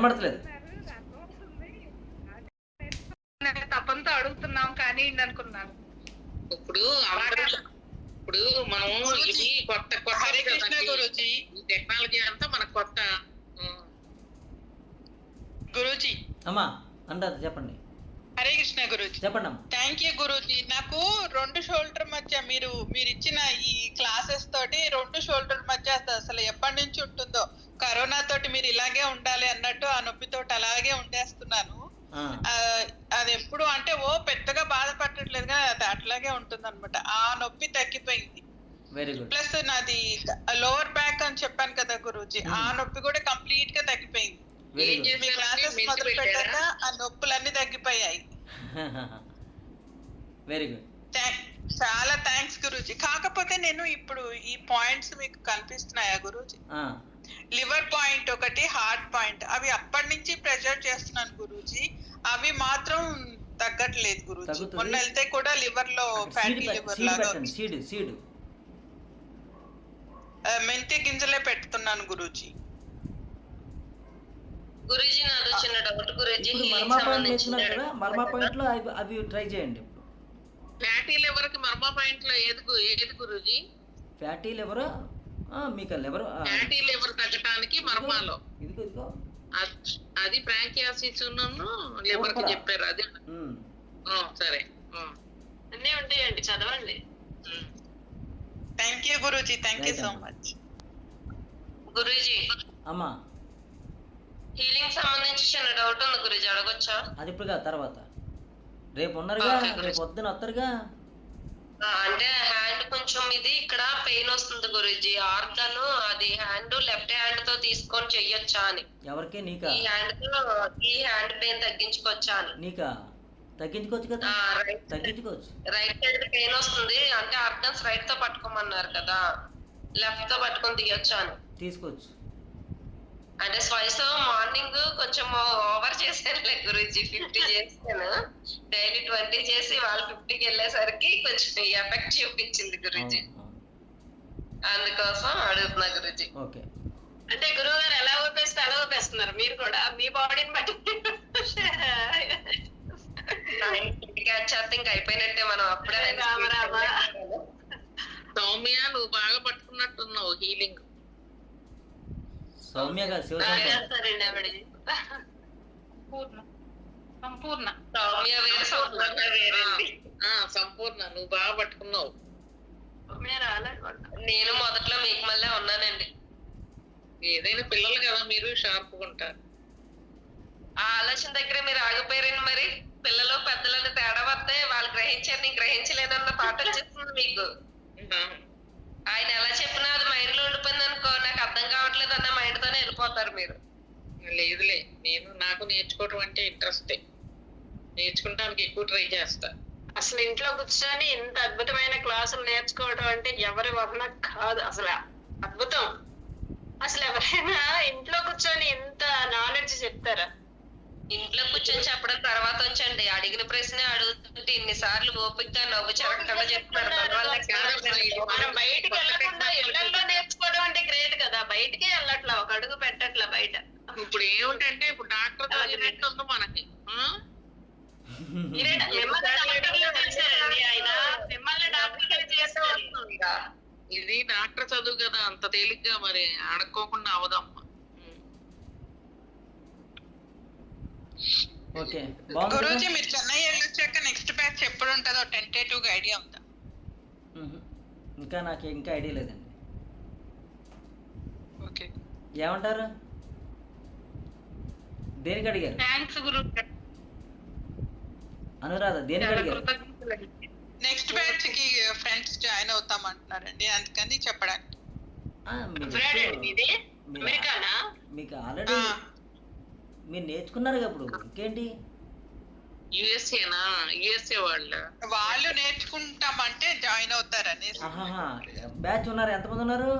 కనబడతలేదు నేను తప్పంతో అడుగుతున్నాం కానీ అనుకున్నాను ఇప్పుడు ఇప్పుడు మనం ఇది కొత్త కొత్త. గురూజీ. ఈ టెక్నాలజీ అంతా మనకు కొత్త. గురూజీ. అమ్మా అంటారు చెప్పండి. హరే కృష్ణ గురూజీ. చెప్పండి థ్యాంక్ యూ గురూజీ. నాకు రెండు షోల్డర్ మధ్య మీరు మీరు ఇచ్చిన ఈ క్లాసెస్ తోటి రెండు షోల్డర్ మధ్య అసలు ఎప్పటి నుంచి ఉంటుందో కరోనా తోటి మీరు ఇలాగే ఉండాలి అన్నట్టు ఆ నొప్పితోటి అలాగే ఉండేస్తున్నాను. అది ఎప్పుడు అంటే ఓ పెద్దగా బాధపడట్లేదు కానీ అది అట్లాగే ఉంటుంది అనమాట ఆ నొప్పి తగ్గిపోయింది. వెరీ గుడ్ ప్లస్ నాది లోవర్ బ్యాక్ అని చెప్పాను కదా గురూజీ ఆ Hmm. నొప్పి కూడా కంప్లీట్గా తగ్గిపోయింది. మీ క్లాసెస్ మొదలు పెట్టాక? ఆ నొప్పులన్నీ తగ్గిపోయాయి. వెరీ గుడ్ చాలా థ్యాంక్స్ గురూజీ. కాకపోతే నేను ఇప్పుడు ఈ పాయింట్స్ మీకు కనిపిస్తున్నాయా గురూజీ? లివర్ పాయింట్ ఒకటి హార్ట్ పాయింట్ అవి అప్పటి నుంచి ప్రెజర్ చేస్తున్నాను గురూజీ. అవి మాత్రం తగ్గట్లేదు గురూజీ. మొన్న వెళ్తే కూడా లివర్లో ఫ్యాటీ లివర్ లాగా మెంతి గింజలే పెడుతున్నాను గురూజీ. గురూజీ నాది చిన్న డౌట్ గురూజీ ఇప్పుడు healing మర్మా పాయింట్ కదా మర్మా పాయింట్లో అవి అవి ట్రై చేయండి ఫ్యాటీ లివర్కి మర్మా పాయింట్లో ఏది ఏది గురుజీ? ఫ్యాటీ లివర్ మీకు లివర్ ఫ్యాటీ లివర్ తగ్గటానికి మర్మాలో. ఇదిగో ఇదిగో. అద్- ప్రాంకియాసిస్ లివర్కి. చెప్పారు అది. సరే. అన్నీ ఉంటాయండి చదవండి. Thank you Guruji. Thank you so. Much Guruji. అమ్మా. హీలింగ్ సంబంధించి చిన్న డౌట్ ఉంది గురూజీ అడగొచ్చా? అది ఇప్పుడు కాదు తర్వాత. రేపు ఉన్నారుగా Okay. రేపు పొద్దున వస్తారుగా ఆ, అంటే హ్యాండ్ కొంచెం ఇది ఇక్కడ పెయిన్ వస్తుంది గురూజీ. ఆర్గన్ అది హ్యాండ్ లెఫ్ట్ హ్యాండ్తో తీసుకొని చెయ్యొచ్చా అని. ఎవరికి? నీకా? ఈ హ్యాండ్తో ఈ హ్యాండ్ పెయిన్ తగ్గించుకోవచ్చా అని. నీకా? తగ్గించుకోవచ్చు కదా. రైట్ తగ్గించుకోవచ్చు. రైట్ సైడ్ పెయిన్ వస్తుంది. అంటే ఆర్గన్స్ రైట్తో పట్టుకోమన్నారు కదా. లెఫ్ట్తో పట్టుకొని తీయొచ్చా అని. తీసుకోవచ్చు. అంటే స్వైస్ మార్నింగ్ కొంచెం ఓవర్ చేశానులే గురూజీ. ఫిఫ్టీ చేశాను. డైలీ ట్వంటీ చేసి వాళ్ళు ఫిఫ్టీకి వెళ్ళేసరికి కొంచెం ఎఫెక్ట్ చూపించింది గురూజీ. అందుకోసం అడుగుతున్నా గురూజీ. ఓకే. అంటే గురువు గారు ఎలా ఊపేస్తే అలా ఊపేస్తున్నారు మీరు కూడా? మీ బాడీని బట్టి. చేస్తే ఇంకా అయిపోయినట్టే మనం అప్పుడే. సౌమ్య నువ్వు బాగా పట్టుకున్నట్టున్నావు హీలింగ్ సౌమ్య గారు ఆవిడ సంపూర్ణ సంపూర్ణ. సౌమ్య వేరే సంపూర్ణ. వేరేండి ఆ సంపూర్ణ. నువ్వు బాగా పట్టుకున్నావు. నేను మొదట్లో మీకు మళ్ళీ ఉన్నానండి. ఏదైనా పిల్లలు కదా మీరు షార్ప్ ఉంటారు. ఆ ఆలోచన దగ్గర మీరు ఆగిపోయారండి మరి? పిల్లలు పెద్దలను తేడా వస్తే వాళ్ళు గ్రహించారు నేను గ్రహించలేనన్న పాట వచ్చేస్తుంది మీకు. ఆ, ఆయన ఎలా చెప్పినా అది మైండ్లో ఉండిపోయింది అనుకో నాకు అర్థం కావట్లేదు అన్న మైండ్ తోనే వెళ్ళిపోతారు మీరు. లేదులే నేను నాకు నేర్చుకోవడం అంటే ఇంట్రెస్టే నేర్చుకుంటానికి ఎక్కువ ట్రై చేస్తా. అసలు ఇంట్లో కూర్చొని ఇంత అద్భుతమైన క్లాసులు నేర్చుకోవడం అంటే ఎవరి వలన కాదు అసలు అద్భుతం. అసలు ఎవరైనా ఇంట్లో కూర్చొని ఇంత నాలెడ్జ్ చెప్తారా? ఇంట్లో కూర్చొని చెప్పడం తర్వాత ఉంచండి అడిగిన ప్రశ్న అడుగుతుంటే ఇన్నిసార్లు ఓపికగా నవ్వు చెరగకుండా చెప్తారు మన వల్ల కాదు. మనం బయటికి వెళ్ళకుండా ఇళ్ళలో నేర్చుకోవడం అంటే గ్రేట్ కదా. బయటికి వెళ్ళట్లా. ఒక అడుగు పెట్టట్లా బయట. ఇప్పుడు ఏమిటంటే ఇప్పుడు డాక్టర్ చదివినట్టు ఉంది మనకి. ఇది డాక్టర్ చదువు కదా. అంత తేలిగ్గా మరి అడక్కోకుండా అవదమ్మా ఓకే. బాగుంది గురూజీ? మీరు చెన్నై వెళ్ళొచ్చాక నెక్స్ట్ బ్యాచ్ ఎప్పుడు ఉంటుందో టెంటేటివ్గా ఐడియా ఉందా. ఇంకా నాకు ఇంకా ఐడియా లేదండి. ఓకే. ఏమంటారు? దేనికి అడిగారు? థ్యాంక్స్ గురు అనురాధ దేనికి అడిగారు? నెక్స్ట్ బ్యాచ్కి ఫ్రెండ్స్ జాయిన్ అవుతాం అంటున్నారండి అందుకని చెప్పడానికి. మీకు ఆల్రెడీ మీరు నేర్చుకున్నారు కదా ఇప్పుడు ఇంకేంటి? యుఎస్ఏనా? యుఎస్ఏ వాళ్ళ. వాళ్ళు నేర్చుకుంటామంటే జాయిన్ అవుతారని. బ్యాచ్ ఉన్నారు ఎంతమంది ఉన్నారు?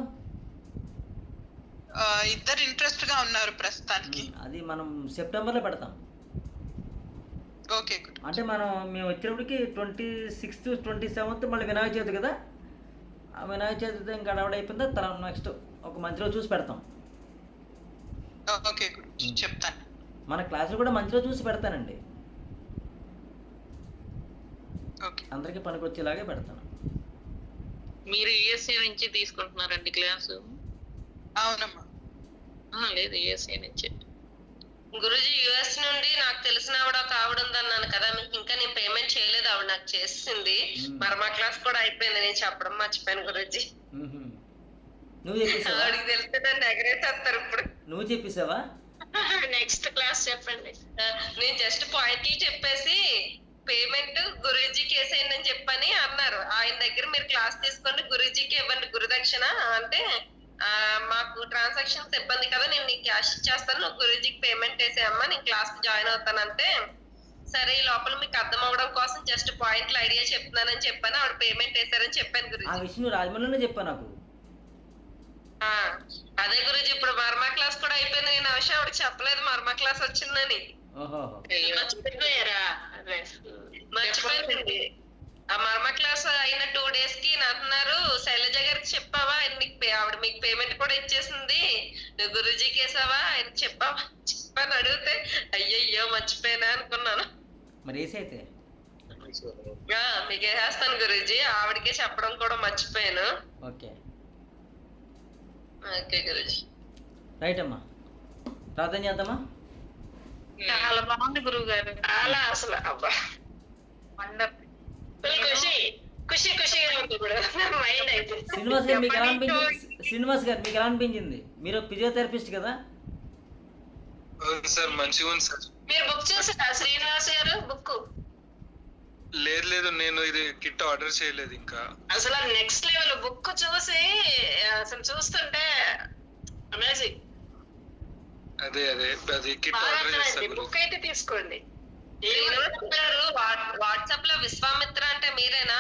ఇద్దరు ఇంట్రెస్ట్గా ఉన్నారు ప్రస్తుతానికి. అది మనం సెప్టెంబర్లో పెడతాం. Okay good. అంటే మనం మేము వచ్చేటప్పటికి ట్వంటీ సిక్స్త్ ట్వంటీ సెవెంత్ మళ్ళీ వినాయక చవితి కదా? ఆ వినాయక చవితి ఇంకా అడవడ అయిపోయిందా? తర్వాత నెక్స్ట్ ఒక మంచి రోజు చూసి పెడతాం. Okay good. చెప్తాను. మన క్లాసులు కూడా మంచిలో చూసి పెడతానండి. ఓకే. అందరికీ పనికొచ్చేలాగే పెడతాను. మీరు యుఎస్ఏ నుంచి తీసుకుంటున్నారండి క్లాసు? అవునమ్మా. ఆ, లేదు యుఎస్ఏ నుంచి. గురుజీ యుఎస్ నుండి నాకు తెలిసిన ఆవిడ ఒక ఆవిడ ఉందన్నాను కదా మీకు ఇంకా నేను పేమెంట్ చేయలేదు ఆవిడ నాకు చేసింది. మరి మా క్లాస్ కూడా అయిపోయింది నేను చెప్పడం మర్చిపోయాను గురుజీ. నువ్వు చెప్పేసావా? ఆవిడకి తెలిస్తే నన్ను ఎగరేసేస్తారు ఇప్పుడు. నువ్వు చెప్పేసావా? నెక్స్ట్ క్లాస్ చెప్పండి. ఆ, నేను జస్ట్ పాయింట్లు చెప్పేసి పేమెంట్ గురూజీకి వేసేయండి అని చెప్పని అన్నారు. ఆయన దగ్గర మీరు క్లాస్ తీసుకొని గురూజీకి ఇవ్వండి గురుదక్షిణ అంటే ఆ, మాకు ట్రాన్సాక్షన్స్ ఇబ్బంది కదా నేను నీకు క్యాష్ ఇచ్చేస్తాను నువ్వు గురూజీకి పేమెంట్ వేసేయమ్మా నేను క్లాస్ జాయిన్ అవుతానంటే సరే ఈ లోపల మీకు అర్థం అవ్వడం కోసం జస్ట్ పాయింట్లు ఐడియా చెప్తున్నానని చెప్పాను ఆవిడ పేమెంట్ వేసారని చెప్పాను ఆ గురూజీ విషయం నువ్వు రాజమండ్రిలోనే చెప్పా నాకు. ఆ, అదే గురూజీ ఇప్పుడు మర్మా క్లాస్ కూడా అయిపోయింది. నేను విషయం ఆవిడ చెప్పలేదు మర్మా క్లాస్ వచ్చిందని. ఓహో. అయ్యో. మర్చిపోయారా? అదే. మర్చిపోయింది ఆ మర్మ క్లాస్ అయిన టూ డేస్కి అంటున్నారు శైలజ గారికి చెప్పావా? ఆయన మీకు పే- ఆవిడ మీకు పేమెంట్ కూడా ఇచ్చేసింది. నువ్వు గురుజీకి వేసావా ఆయన చెప్పావా? చెప్పని అడిగితే అయ్యయ్యో మర్చిపోయినా? అనుకున్నాను. మరి వేసి అయితే? ఆ, మీకు వేసేస్తాను గురూజీ. ఆవిడకే చెప్పడం కూడా మర్చిపోయాను. ఓకే. రైట్ అమ్మా. ప్రార్థన చేద్దామా? చాలా బాగుంది గురువు గారు చాలా అసలు అబ్బా. ఖుషి. ఖుషి ఖుషిగా ఉంది ఇప్పుడు. మైండ్ అయితే. శ్రీనివాస్ గారు మీకు ఎలా అనిపించింది? శ్రీనివాస్ గారు మీకు ఎలా అనిపించింది? మీరు ఫిజియోథెరపిస్ట్ కదా? సార్ మంచిగా ఉంది సార్. మీరు బుక్ చేసారా శ్రీనివాస్ గారు? బుక్ లేదు లేదు నేను ఇది కిట్ ఆర్డర్ చేయలేదు ఇంకా. అసలు నెక్స్ట్ లెవెల్ బుక్ చూసి అసలు చూస్తుంటే అమేజింగ్ అదే అదే అది కిట్ ఆర్డర్ చేస్తా అర్థమైంది. గురు. బుక్ అయితే తీసుకోండి. వాట్సాప్లో విశ్వామిత్ర అంటే మీరేనా?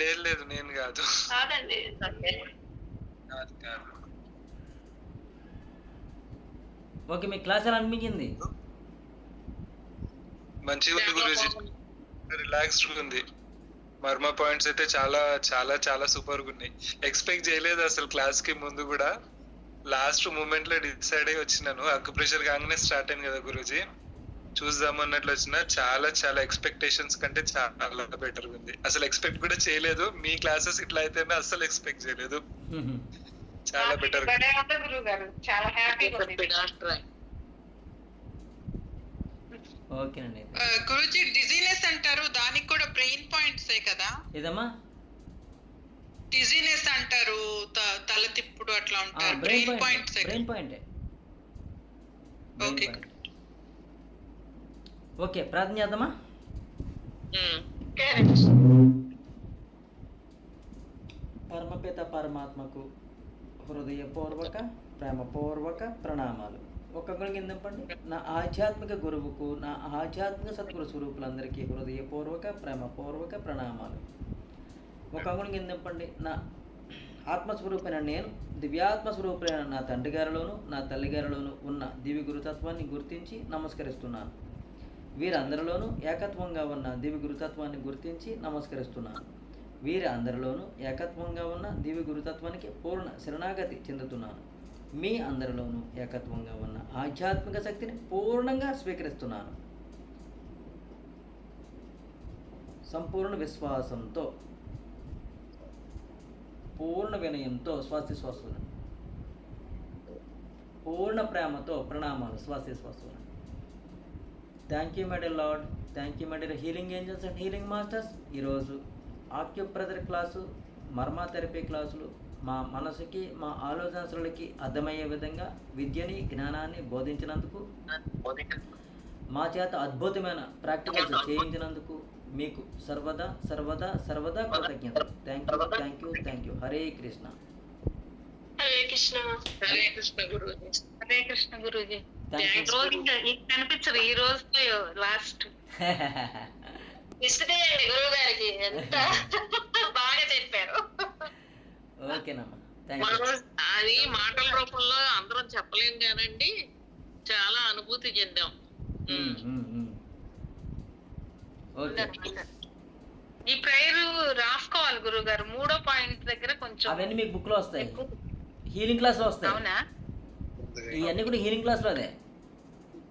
లేదు లేదు నేను కాదు. కాదండి. కాదు, కాదు. ఓకే మీ క్లాస్ ఎలా అనిపించింది? మంచిగా ఉంది గురూజీ. రిలాక్స్డ్ ఉంది. మర్మ పాయింట్స్ అయితే చాలా చాలా చాలా సూపర్గా ఉన్నాయి. ఎక్స్పెక్ట్ చేయలేదు అసలు క్లాస్కి ముందు కూడా. లాస్ట్ మూమెంట్లో డిసైడ్ అయ్యి వచ్చినాను. అక్కు ప్రెషర్ కాగానే స్టార్ట్ అయింది కదా గురూజీ. చూద్దాం అన్నట్లు వచ్చిన చాలా చాలా ఎక్స్పెక్టేషన్స్ కంటే చాలా బెటర్ ఉంది. అసలు ఎక్స్పెక్ట్ కూడా చేయలేదు. మీ క్లాసెస్ ఇట్లా అయితేనే అసలు ఎక్స్పెక్ట్ చేయలేదు. చాలా బెటర్ చాలా హ్యాపీగా డాక్టర్ ఓకేనండి. గురూజీ డిజీనెస్ అంటారు దానికి కూడా బ్రెయిన్ పాయింట్స్ కదా? ఏదమ్మా? డిజీనెస్ అంటారు త- తల తిప్పుడు అట్లా ఉంటారు brain brain point points brain పాయింటే. పాయింట్ ఓకే ప్రార్థన చేద్దామా. పరమపిత పరమాత్మకు హృదయపూర్వక ప్రేమపూర్వక ప్రణామాలు. ఒక్కొక్కరి కింద చెప్పండి? నా ఆధ్యాత్మిక గురువుకు నా ఆధ్యాత్మిక సద్గురు స్వరూపులందరికీ హృదయపూర్వక ప్రేమపూర్వక ప్రణామాలు. ఒక్కొక్కరి కింద చెప్పండి? నా ఆత్మస్వరూపైన నేను దివ్యాత్మస్వరూపులైన నా తండ్రి గారిలోను నా తల్లి గారిలోను ఉన్న దివి గురుతత్వాన్ని గుర్తించి నమస్కరిస్తున్నాను. వీరందరిలోనూ ఏకత్వంగా ఉన్న దివి గురుతత్వాన్ని గుర్తించి నమస్కరిస్తున్నాను. వీరి అందరిలోనూ ఏకత్వంగా ఉన్న దివి గురుతత్వానికి పూర్ణ శరణాగతి చెందుతున్నాను. మీ అందరిలోనూ ఏకత్వంగా ఉన్న ఆధ్యాత్మిక శక్తిని పూర్ణంగా స్వీకరిస్తున్నాను. సంపూర్ణ విశ్వాసంతో పూర్ణ వినయంతో స్వాస్థ్య శ్వాస పూర్ణ ప్రేమతో ప్రణామాలు స్వాస్థ్య శ్వాస thank you medal lord thank you medal healing angels and healing masters ఈరోజు ఆక్యుప్రెజర్ క్లాసు మర్మా థెరపీ క్లాసులు మా మనసుకి మా ఆలోచనలకి అర్థమయ్యే విధంగా విద్యని జ్ఞానాన్ని బోధించినందుకు మా చేత అద్భుతమైన ప్రాక్టికల్స్ చేయించినందుకు మీకు సర్వదా సర్వదా సర్వదా కృతజ్ఞతలు. Thank you thank you thank you Hare Krishna Hare Krishna Hare Krishna Guru Hare Krishna Guruji రోజు ఈ రోజుతో లాస్ట్ గురువు గారికి. ఎంత బాగా చెప్పారు. ఓకేనమ్మా. అది మాటల రూపంలో అందరం చెప్పలేం కానండి చాలా అనుభూతి చెందాం. ఈ ప్రేయర్ రాసుకోవాలి గురువు గారు మూడో పాయింట్ దగ్గర కొంచెం అవన్నీ మీకు బుక్లో వస్తాయి. ఎక్కువ. హీలింగ్ క్లాస్లో వస్తాయి. అవునా? ఇవన్నీ కూడా హీలింగ్ క్లాస్లో అదే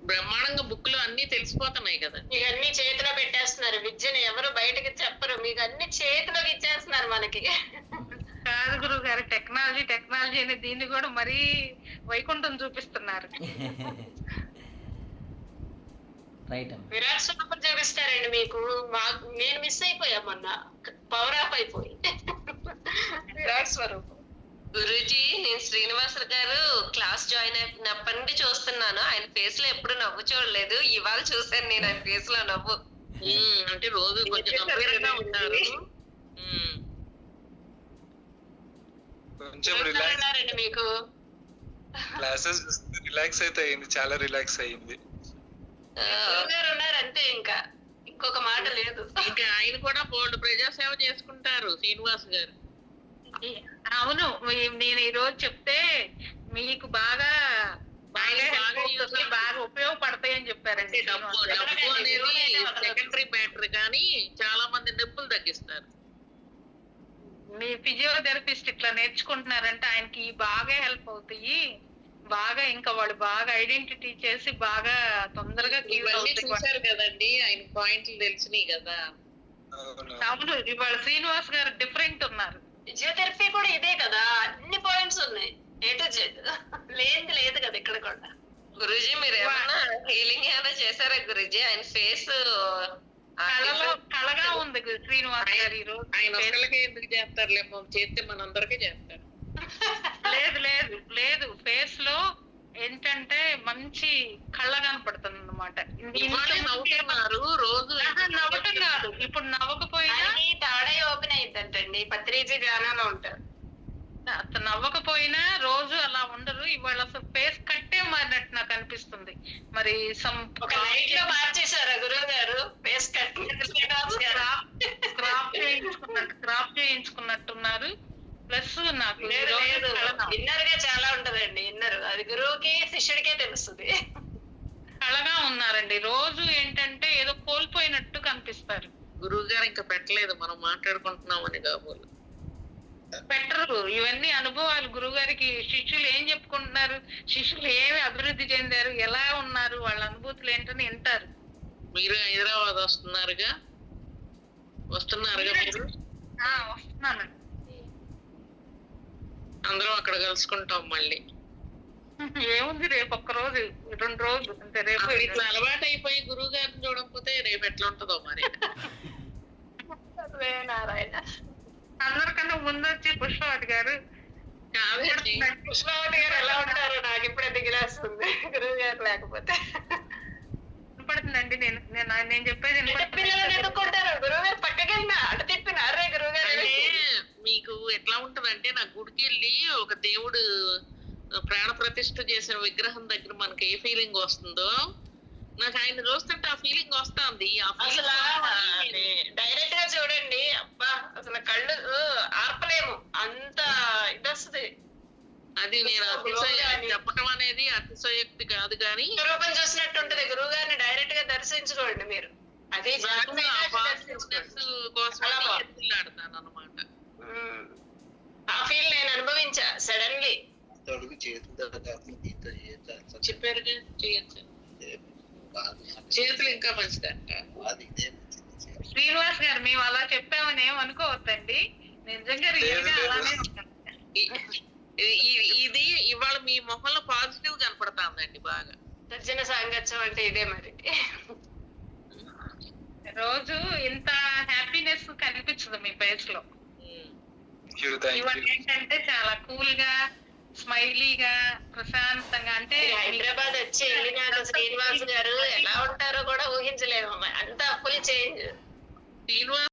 బ్రహ్మాండంగా బుక్లో అన్ని తెలిసిపోతున్నాయి కదా. మీకు అన్ని చేతిలో పెట్టేస్తున్నారు. విద్యను ఎవరు బయటకి చెప్పరు. మీకు అన్ని చేతిలోకి ఇచ్చేస్తున్నారు మనకి. కాదు గురువు గారు టెక్నాలజీ టెక్నాలజీ అని దీన్ని కూడా మరీ వైకుంఠం చూపిస్తున్నారు. రైట్ అమ్మా. విరాట్ స్వరూపం చూపిస్తారండి మీకు. మాకు నేను మిస్ అయిపోయా మొన్న. పవర్ ఆఫ్ అయిపోయి. విరాట్ స్వరూపం. గురూజీ నేను శ్రీనివాస గారు క్లాస్ జాయిన్ అయినప్పటి నుండి చూస్తున్నాను. ఆయన ఫేస్లో ఎప్పుడు నవ్వు చూడలేదు. ఇవాళ చూసాను నేను ఆయన ఫేస్లో నవ్వు అంటే రోజు కొంచెం గంభీరంగా ఉంటారు కొంచెం రిలాక్స్ మీకు? క్లాసెస్ రిలాక్స్ అయితే అయింది చాలా రిలాక్స్ అయ్యింది ఆ, గురుగారు ఉన్నారు అంతే ఇంకా. ఇంకొక మాట లేదు. ఇంకా ఆయన కూడా బోర్డు ప్రజాసేవ చేసుకుంటారు శ్రీనివాస్ గారు. అవును నేను ఈ రోజు చెప్తే మీకు బాగా బాగా బాగా help అవుతుంది, use అవుతుంది. బాగా ఉపయోగపడతాయి అని చెప్పారండి. డబ్బు అనేది సెకండరీ మ్యాటర్ కానీ చాలా మంది నొప్పులు తగ్గిస్తారు. మీ ఫిజియోథెరపిస్ట్ ఇట్లా నేర్చుకుంటున్నారంటే ఆయనకి బాగా హెల్ప్ అవుతాయి. బాగా ఇంకా వాళ్ళు బాగా ఐడెంటిటీ చేసి బాగా తొందరగా చూశారు కదండి ఆయన పాయింట్లు తెలిసినాయి కదా. అవును. ఇవాళ శ్రీనివాస్ గారు డిఫరెంట్ ఉన్నారు. ఫిజియోథెరపీ కూడా ఇదే కదా అన్ని పాయింట్స్ ఉన్నాయి. ఏ టు జెడ్ లేనిది లేదు కదా ఇక్కడ కూడా. గురూజీ మీరు ఏమన్నా హీలింగ్ ఏమైనా చేశారా గురూజీ? ఆయన ఫేస్ కళగా ఉంది శ్రీనివాస్ గారు ఈ రోజు ఆయన ఒక్కళ్ళకే ఎందుకు చేస్తారులే మనం చేస్తే మనందరికీ చేస్తారు. లేదు లేదు లేదు. ఫేస్లో ఏంటంటే మంచి కళ్ళ కనపడుతుంది అనమాట ఇవాళే నవ్వుతున్నారు రోజు నవ్వటం కాదు. ఇప్పుడు నవ్వకపోయినా తాడే ఓపెన్ అయిందంటండి పత్రిజీ ధ్యానంలో ఉంటారు. అతను నవ్వకపోయినా రోజు అలా ఉండరు. ఇవాళ అసలు ఫేస్ కట్టే మారినట్టు నాకు అనిపిస్తుంది. మరి సమ్ ఒక లైట్లో మార్చేశారా గురువు గారు? ఫేస్ కట్ క్రాప్ చేయించుకున్నట్టు క్రాప్ చేయించుకున్నట్టున్నారు. ప్లస్ నాకు ఇన్నర్గా చాలా ఉంటదండి ఇన్నర్. అది గురువుకి శిష్యుడికే తెలుస్తుంది. కళగా ఉన్నారండి. రోజు ఏంటంటే ఏదో కోల్పోయినట్టు కనిపిస్తారు. గురువు గారు ఇంకా పెట్టలేదు. మనం మాట్లాడుకుంటున్నామని కాబోలు. పెట్టరు. ఇవన్నీ అనుభవాలు. గురుగారికి శిష్యులు ఏం చెప్పుకుంటున్నారు? శిష్యులు ఏమి అభివృద్ధి చెందారు? ఎలా ఉన్నారు? వాళ్ళ అనుభూతులు ఏంటని వింటారు. మీరు హైదరాబాద్ వస్తున్నారుగా? వస్తున్నారుగా మీరు? వస్తున్నాను. అందరం అక్కడ కలుసుకుంటాం మళ్ళీ. ఏముంది రేపు ఒక్క రోజు రెండు రోజులు అంటే రేపు ఇట్లా అలవాటు అయిపోయి గురువు గారిని చూడకపోతే రేపు ఎట్లా ఉంటుందో మరి? నారాయణ. అందరికన్నా ముందు వచ్చి పుష్పవతి గారు. పుష్పావతి గారు ఎలా ఉంటారో నాకు ఇప్పుడే దిగిలేస్తుంది. గురువు గారు లేకపోతే. వినపడుతుందండి నేను నేను నేను చెప్పేది వినపడుతుంది. ఎదుర్కొంటారు గురువు గారు పక్కకెళ్ళినా అటు తిప్పిన. అరే గురువు గారు మీకు ఎట్లా ఉంటదంటే నా గుడికి వెళ్ళి ఒక దేవుడు ప్రాణ ప్రతిష్ఠ చేసిన విగ్రహం దగ్గర మనకి ఏ ఫీలింగ్ వస్తుందో నాకు ఆయన చూస్తుంటే ఆ ఫీలింగ్ వస్తుంది. అసలు డైరెక్ట్గా చూడండి అబ్బా అసలు కళ్ళు ఆర్పలేము. అంత ఇది వస్తుంది అది నేను అతిశయ చెప్పటం అనేది అతిశయోక్తి కాదు కానీ రూపం చూసినట్టు ఉంటది గురువు గారిని డైరెక్ట్గా దర్శించుకోండి మీరు. అది. కోసం అనమాట. ఆ ఫీల్ నేను అనుభవించా సడన్లీ చెప్పారుగా చేయొచ్చు. చేతులు ఇంకా మంచిదంట. శ్రీనివాస్ గారు మేము అలా చెప్పామని ఏం అనుకోవద్దండి. నిజంగా రియల్గా. అలానే ఇది ఇవాళ మీ మొహంలో పాజిటివ్ కనపడుతుందండి బాగా. సజ్జన సాంగత్యం అంటే ఇదే మరి. రోజు ఇంత హ్యాపీనెస్ కనిపించదు మీ ఫేస్లో. ఇవాళ ఏంటంటే చాలా కూల్గా స్మైలీగా ప్రశాంతంగా అంటే హైదరాబాద్ వచ్చి వెళ్ళినాక శ్రీనివాస్ గారు ఎలా ఉంటారో కూడా ఊహించలేము. అంతా ఫుల్ చేంజ్ శ్రీనివాస్